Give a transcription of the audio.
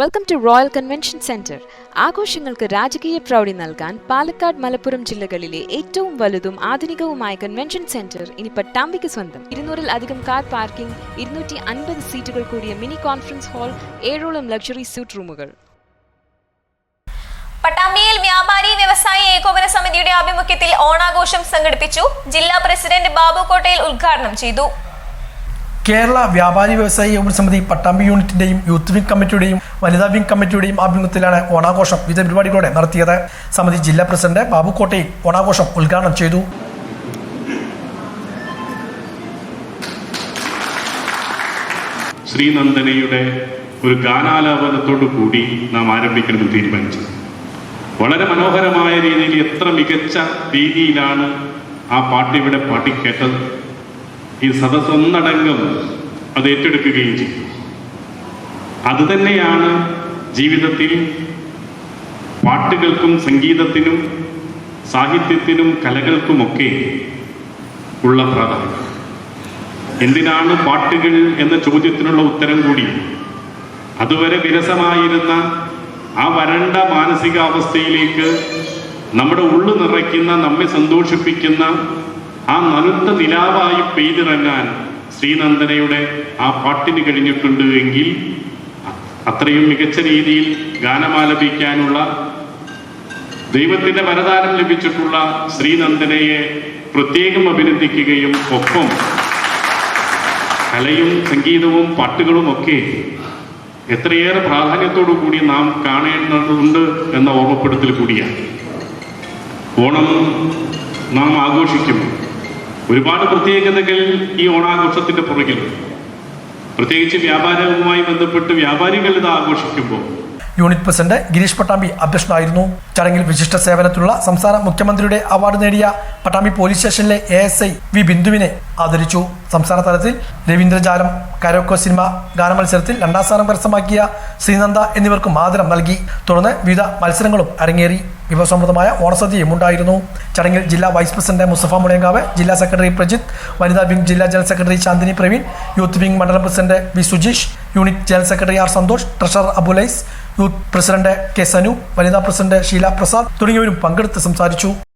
Welcome to royal convention centre ആഘോഷങ്ങൾക്ക് രാജകീയ പ്രൗഢി നൽകാൻ പാലക്കാട് മലപ്പുറം ജില്ലകളിലെ ഏറ്റവും വലുതും ആധുനികവുമായ കൺവെൻഷൻ സെന്റർ ഇനി പട്ടാമ്പിക്ക് സ്വന്തം. ഇരുന്നൂറിൽ അധികം കാർ പാർക്കിംഗ് ഇരുന്നൂറ്റി അൻപത് സീറ്റുകൾ കൂടിയ മിനി കോൺഫറൻസ് ഹാൾ ഏഴോളം ലക്ഷറി സ്യൂട്ട് റൂമുകൾ. പട്ടാമ്പിയിൽ വ്യാപാരി വ്യവസായി ഏകോപന സമിതിയുടെ ആഭിമുഖ്യത്തിൽ ഓണാഘോഷം സംഘടിപ്പിച്ചു ജില്ലാ പ്രസിഡന്റ് ബാബു കോട്ടയിൽ ഉദ്ഘാടനം ചെയ്തു. കേരള വ്യാപാരി വ്യവസായി ഏകോപന സമിതി പട്ടാമ്പി യൂണിറ്റിന്റെയും യൂത്ത് വിംഗ് കമ്മിറ്റിയുടെയും വനിതാ വിംഗ് കമ്മിറ്റിയുടെയും ആഭിമുഖ്യത്തിലാണ് ഓണാഘോഷം വിവിധ പരിപാടികളോടെ നടത്തിയത്. സമിതി ജില്ലാ പ്രസിഡന്റ് ബാബു ഓണാഘോഷം ഉദ്ഘാടനം ചെയ്തു. ശ്രീനന്ദനയുടെ ഒരു ഗാനാലാപനത്തോടു കൂടി നാം ആരംഭിക്കണമെന്ന് തീരുമാനിച്ചു വളരെ മനോഹരമായ രീതിയിൽ എത്ര മികച്ച രീതിയിലാണ് ആ പാട്ട് ഇവിടെ പാട്ടിക്കേട്ടത്. ഈ സദസ് ഒന്നടങ്കം അത് ഏറ്റെടുക്കുകയും ചെയ്തു. അതുതന്നെയാണ് ജീവിതത്തിൽ പാട്ടുകൾക്കും സംഗീതത്തിനും സാഹിത്യത്തിനും കലകൾക്കുമൊക്കെ ഉള്ള പ്രാധാന്യം. എന്തിനാണ് പാട്ടുകൾ എന്ന ചോദ്യത്തിനുള്ള ഉത്തരം കൂടി? അതുവരെ വിരസമായിരുന്ന ആ വരണ്ട മാനസികാവസ്ഥയിലേക്ക് നമ്മുടെ ഉള്ളു നിറയ്ക്കുന്ന നമ്മെ സന്തോഷിപ്പിക്കുന്ന ആ നനുത്ത നിലാവായി പെയ്തിറങ്ങാൻ ശ്രീനന്ദനയുടെ ആ പാട്ടിന് കഴിഞ്ഞിട്ടുണ്ട് എങ്കിൽ അത്രയും മികച്ച രീതിയിൽ ഗാനമാലപിക്കാനുള്ള ദൈവത്തിന്റെ വരദാനം ലഭിച്ചിട്ടുള്ള ശ്രീനന്ദനയെ പ്രത്യേകം അഭിനന്ദിക്കുകയും ഒപ്പം കലയും സംഗീതവും പാട്ടുകളും ഒക്കെ എത്രയേറെ പ്രാധാന്യത്തോടു കൂടി നാം കാണേണ്ടതുണ്ട് എന്ന ഓർമ്മപ്പെടുത്തൽ കൂടിയാണ്. ഓണം നാം ആഘോഷിക്കും. ഒരുപാട് പ്രത്യേകതകൾ ഈ ഓണാഘോഷത്തിന്റെ പുറകിലുണ്ട്. പ്രത്യേകിച്ച് വ്യാപാരവുമായി ബന്ധപ്പെട്ട് വ്യാപാരികൾ ഇത് ആഘോഷിക്കുമ്പോൾ യൂണിറ്റ് പ്രസിഡന്റ് ഗിരീഷ് പട്ടാമ്പി അധ്യക്ഷനായിരുന്നു. ചടങ്ങിൽ വിശിഷ്ട സേവനത്തിലുള്ള സംസ്ഥാന മുഖ്യമന്ത്രിയുടെ അവാർഡ് നേടിയ പട്ടാമ്പി പോലീസ് സ്റ്റേഷനിലെ എ എസ് ഐ വി ബിന്ദുവിനെ ആദരിച്ചു. സംസ്ഥാന തലത്തിൽ രവീന്ദ്രജാലം കരോക്കോ സിനിമ ഗാനമത്സരത്തിൽ രണ്ടാം സ്ഥാനം കരസ്ഥമാക്കിയ ശ്രീനന്ദ എന്നിവർക്ക് ആദരം നൽകി. തുടർന്ന് വിവിധ മത്സരങ്ങളും അരങ്ങേറി. വിഭവസമൃദ്ധമായ ഓണസദ്യയും ഉണ്ടായിരുന്നു. ചടങ്ങിൽ ജില്ലാ വൈസ് പ്രസിഡന്റ് മുസഫ മുളയങ്കാവ് ജില്ലാ സെക്രട്ടറി പ്രജിത്ത് വനിതാ വിംഗ് ജില്ലാ general secretary Chandini Praveen youth wing മണ്ഡലം president V Sujeesh unit general secretary R Santhosh treasurer Abulais youth president K Sanu വനിതാ പ്രസിഡന്റ് ഷീല പ്രസാദ് തുടങ്ങിയവരും പങ്കെടുത്ത് സംസാരിച്ചു.